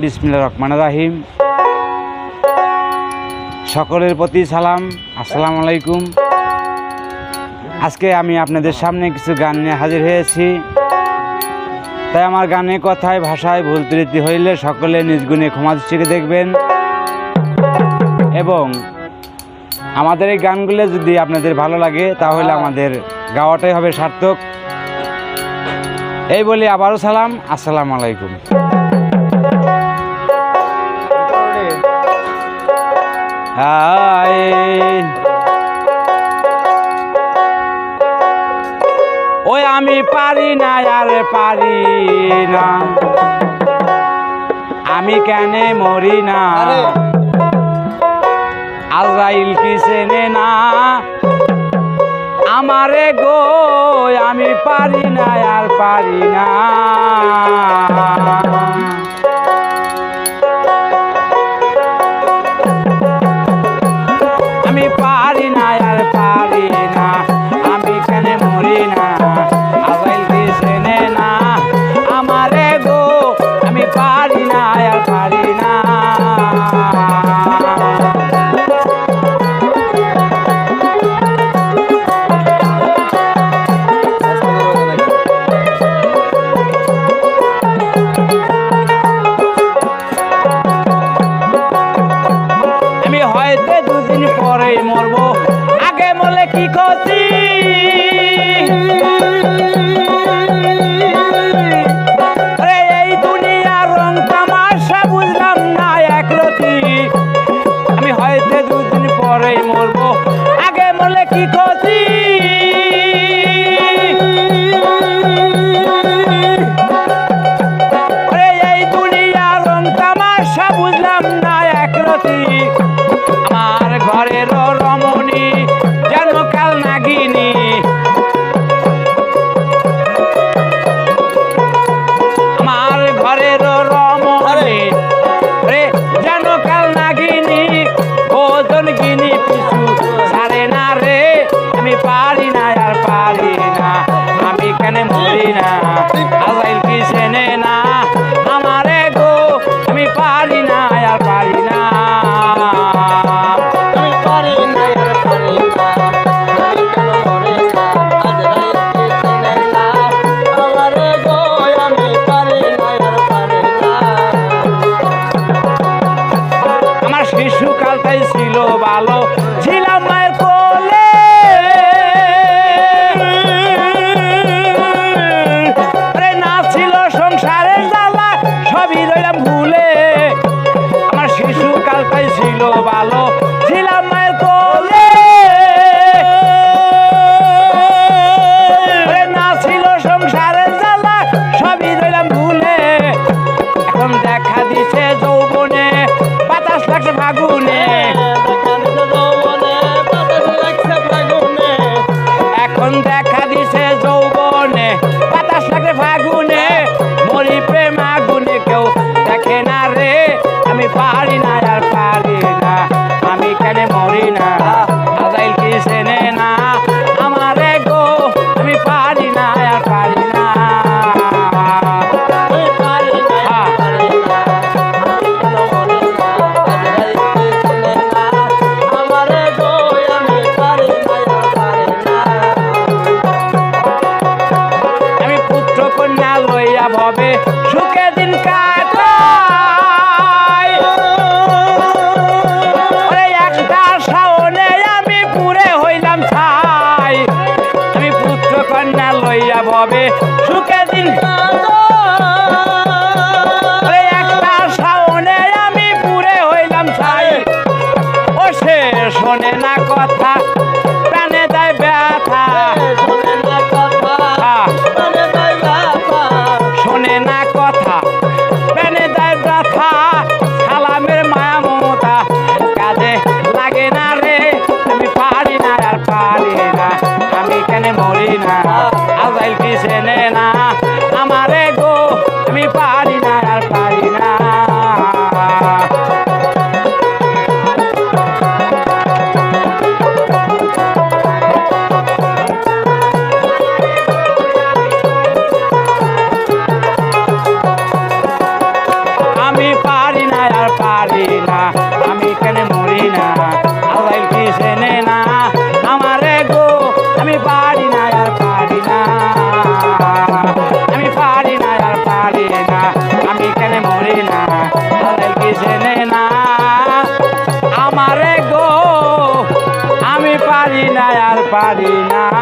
বিসমিল্লা রহমান রাহিম। সকলের প্রতি সালাম, আসসালাম আলাইকুম। আজকে আমি আপনাদের সামনে কিছু গান নিয়ে হাজির হয়েছি। তাই আমার গানে কথায়, ভাষায় ভুল ত্রুটি হইলে সকলে নিজ গুণে ক্ষমাদৃষ্টিকে দেখবেন। এবং আমাদের এই গানগুলো যদি আপনাদের ভালো লাগে, তাহলে আমাদের গাওয়াটাই হবে সার্থক। এই বলি আবারও সালাম আসসালাম আলাইকুম। ওই আমি পারি না আর পারি না। আমি কেন মরি না? আজরাইল কি চেনে না? আমারে গো আমি পারি না আর পারি না। আমি পারি না আর পারি না। পরেই মরবো। আগে মরলে কি খোঁজ ভালো ছিলাম মায়ের কোলে। আরে না ছিল সংসারের জ্বালা সবই রইলাম হবে। I'm not Karina.